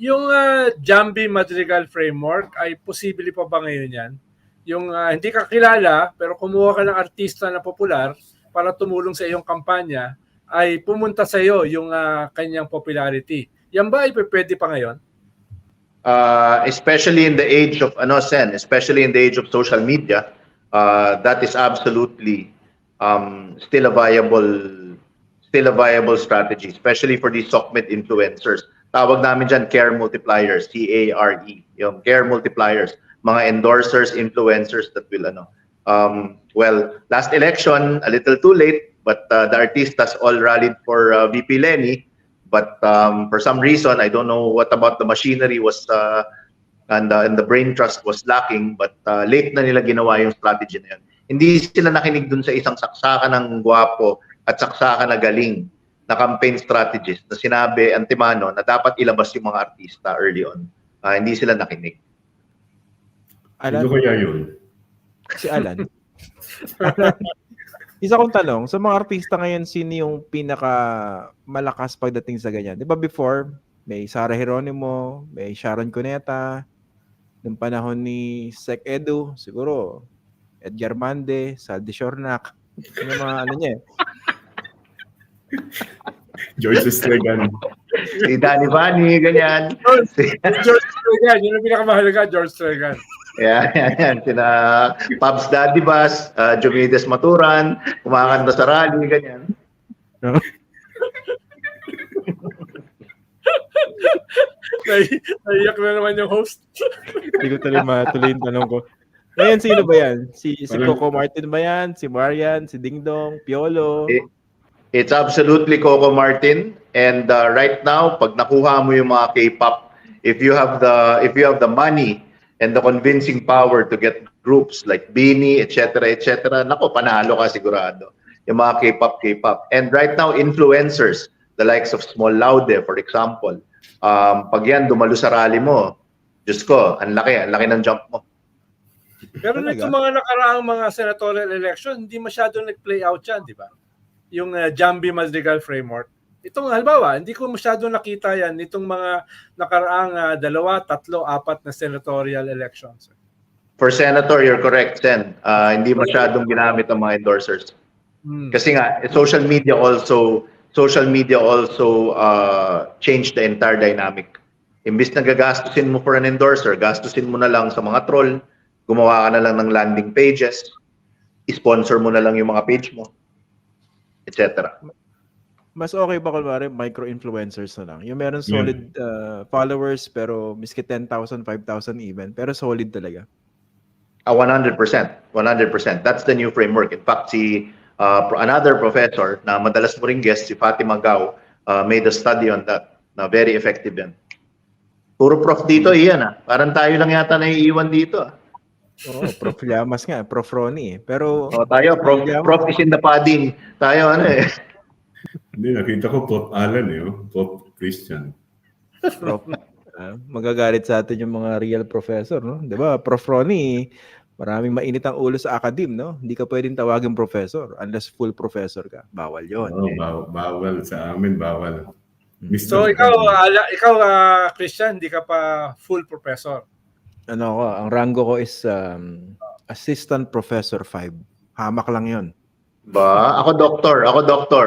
yung uh, Jambi Madrigal Framework ay posible pa ba ngayon yan? Yung ah, hindi ka kilala pero kumuha ka ng artista na popular para tumulong sa iyong kampanya ay pumunta sa iyo yung ah, kanyang popularity. Yan ba ay pwede pa ngayon? uh, especially in the age of ano sen especially in the age of social media uh, that is absolutely um, still a viable still a viable strategy especially for these SOCMED influencers tawag namin dyan care multipliers C-A-R-E yung care multipliers mga endorsers influencers that will ano um, well last election a little too late but uh, the artistas all rallied for uh, VP Lenny but um, for some reason I don't know what about the machinery was uh, and, uh, and the brain trust was lacking but uh, late na nila ginawa yung strategy na yun. Hindi sila nakinig dun sa isang saksakan ng gwapo at saksakan na galing na campaign strategist na sinabi antimano na dapat ilabas yung mga artista early on. Uh, hindi sila nakinig. Alan, Ano kaya yun? si Alan. Alan, Isa kong tanong, sa mga artista ngayon, sino yung pinaka malakas pagdating sa ganyan? Di ba before, may Sara Geronimo, may Sharon Cuneta, noong panahon ni Sec Edu, siguro, Edgar Mande, Saldi Shornak, yung mga ano niya eh. George Estregan. Si Danny Vani, ganyan. Si, George Stregan, yun ang pinakamahalaga, George Stregan. yan, yan, yan. Sina Pabs Daddy Bas, uh, Jomides Maturan, kumakanta sa rally, ganyan. Nai- Naiyak na naman yung host. Hindi ko tuloy matuloy yung tanong ko. Ngayon, sino ba yan? Si, si Coco Martin ba yan? Si Marian? Si Ding Dong? Piolo? Eh, It's absolutely Coco Martin. And uh, right now pag nakuha mo yung mga K-pop if you have the if you have the money and the convincing power to get groups like Beanie etc etc nako panalo ka sigurado. Yung mga K-pop K-pop. And right now influencers the likes of Small Laude for example um, pag yan dumalo sa rally mo Diyos ko ang laki ang laki ng jump mo. Pero nito mga nakaraang mga senatorial election, hindi masyadong nag-play out yan, di ba? Yung uh, Jambi Madrigal Framework. Itong halimbawa, hindi ko masyadong nakita yan itong mga nakaraang ah, dalawa, tatlo, apat na senatorial elections. for senator you're correct Sen uh, hindi masyadong ginamit ang mga endorsers Hmm. Kasi nga, social media also social media also uh, changed the entire dynamic. Imbis na gagastusin mo for an endorser, gastusin mo na lang sa mga troll, gumawa ka na lang ng landing pages, sponsor mo na lang yung mga page mo, etc. Mas okay ba kunwari micro-influencers na lang? Yung meron solid uh, followers pero miski 10,000, 5,000 even, pero solid talaga. Ah, 100%. 100%. That's the new framework. In fact, si uh, another professor na madalas mo ring guest, si Fatima Gao, uh, made a study on that na very effective yan. Puro prof dito, iyan ah. Parang tayo lang yata naiiwan dito ah. Oo, Prof. Llamas nga, Prof. Ronnie. eh. Pero O, tayo, prof, prof is in the padding. Tayo, ano eh. Hindi, nakita ko Pop Alan eh. oh. Pop Christian. Prof, ah, magagalit sa atin yung mga real professor, no? 'Di ba? Prof. Ronnie, maraming mainit ang ulo sa academe, no? Hindi ka pwedeng tawagin professor unless full professor ka. Bawal 'yon. Oh, baw- bawal sa amin, bawal. Mr. So ikaw, ala, ikaw ah, Christian, hindi ka pa full professor. Ano ko, ang rango ko is um, assistant professor 5. Hamak lang 'yon. Ba, ako doktor, ako doktor.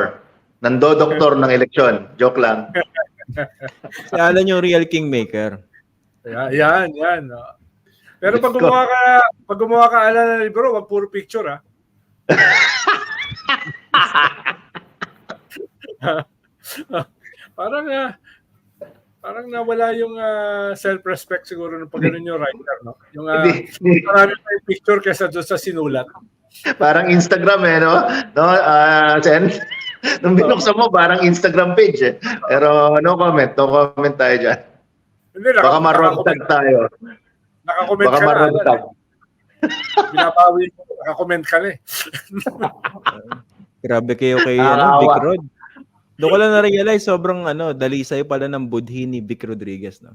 Nando doktor ng eleksyon. Joke lang. Si Alan yung real kingmaker. Yan, yan. yan ah. Pero pag gumawa ka, pag gumawa ka ala ng libro, wag puro picture ah. parang ah, parang nawala yung ah, self-respect siguro ng pag yung writer, no? Yung hindi. marami pa yung picture kaysa doon sa sinulat. Parang Instagram eh, no? No, ah, Sen? Nung binuksan mo, parang Instagram page eh. Pero no comment, no comment tayo dyan. Hindi, Baka naka, marotag tayo. nakakomment Baka ka na. marotag. Alan. Binabawi mo, nakakomment ka na eh. Grabe kayo kay ano, Vic Rod. Doon ko lang na-realize, sobrang ano, dalisay pala ng budhi ni Vic Rodriguez. No?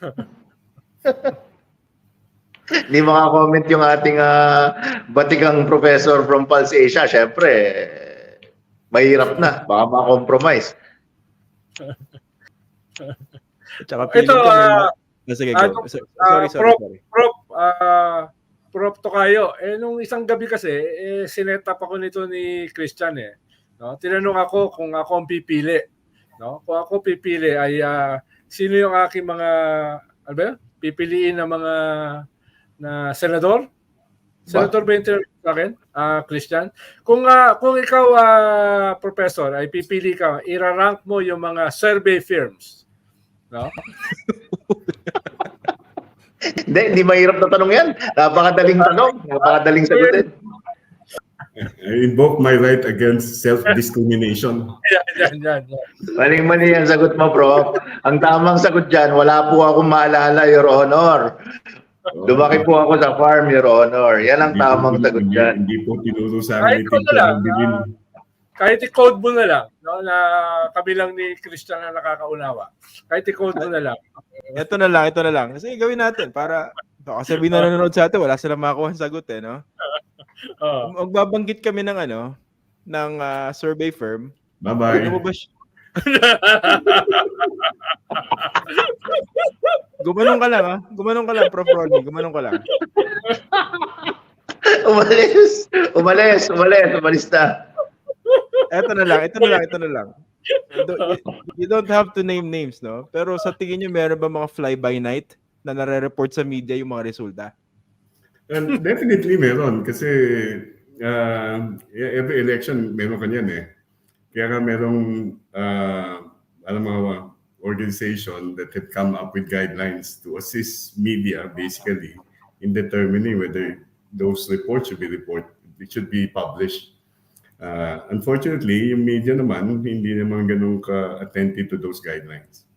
Hindi makakomment yung ating ah, batikang professor from Pulse Asia. Siyempre, mahirap na. Baka ma-compromise. Tsaka Ito, may ah, ma- Ah, sige, go. Ah, sorry, sorry, Prof. sorry. Prof, ah, Prof Tokayo, eh nung isang gabi kasi, eh sinet up ako nito ni Christian eh. No? Tinanong ako kung ako ang pipili. No? Kung ako pipili ay ah, sino yung aking mga ano ba? Pipiliin na mga na senador? Yung tinanong sa akin? Ah, Christian. Kung ah, kung ikaw ah, professor ay pipili ka, irarank mo yung mga survey firms. No? Hindi, hindi mahirap na tanong yan. Napakadaling tanong. Napakadaling sagutin. I invoke my right against self-discrimination. Yan, yan, yan. Maling-mali ang sagot mo, bro. Ang tamang sagot dyan, wala po akong maalala, Your Honor. Lumaki po ako sa farm, Your Honor. Yan ang Hindi po- tamang sagot hindi- dyan. Hindi po tinuro sa Kahit akin ni ko na lang, Bilin. ah, Kahit i-code mo na lang, no, na kami lang ni Christian na nakakaunawa. Kahit i-code mo na lang. Ito na lang, ito na lang. Sige, gawin natin para baka sabihin na nanonood sa atin, wala silang makakuha ng sagot eh, no? Oh. Magbabanggit kami ng ano, ng ah, survey firm. Bye-bye. Ano mo ba siya? Gumanong ka lang, ha? Gumanong ka lang, Prof. Ronnie. Gumanong ka lang. Umalis. Umalis. Umalis. Umalis na. Ito na lang, ito na lang, ito na lang. You don't, you don't have to name names, no? Pero sa tingin nyo, meron ba mga fly-by-night na nare-report sa media yung mga resulta? And definitely meron kasi uh, every election meron kanyan eh. Kaya nga merong uh, alam mga organization that have come up with guidelines to assist media basically in determining whether those reports should be report it should be published. Uh, unfortunately, yung media naman hindi naman ganun ka-attentive to those guidelines.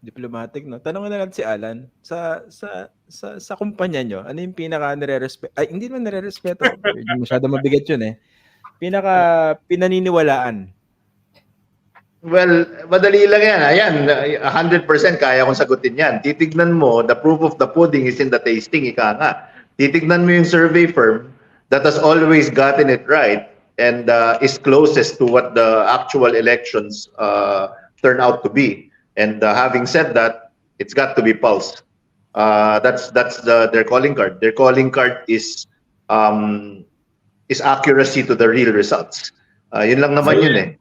Diplomatic, no? Tanongin na lang si Alan, sa sa sa sa kumpanya nyo, ano yung pinaka nire-respeto? Ay, hindi naman nire-respeto. Hindi masyado mabigat yun eh. Pinaka pinaniniwalaan. Well, madali lang yan. Ayan, 100% kaya kong sagutin yan. Titignan mo, the proof of the pudding is in the tasting, ika nga. Titignan mo yung survey firm that has always gotten it right and uh, is closest to what the actual elections uh, turn out to be. And uh, having said that, it's got to be Pulse. Uh, that's that's the, their calling card. Their calling card is um, is accuracy to the real results. Uh, yun lang naman yun eh.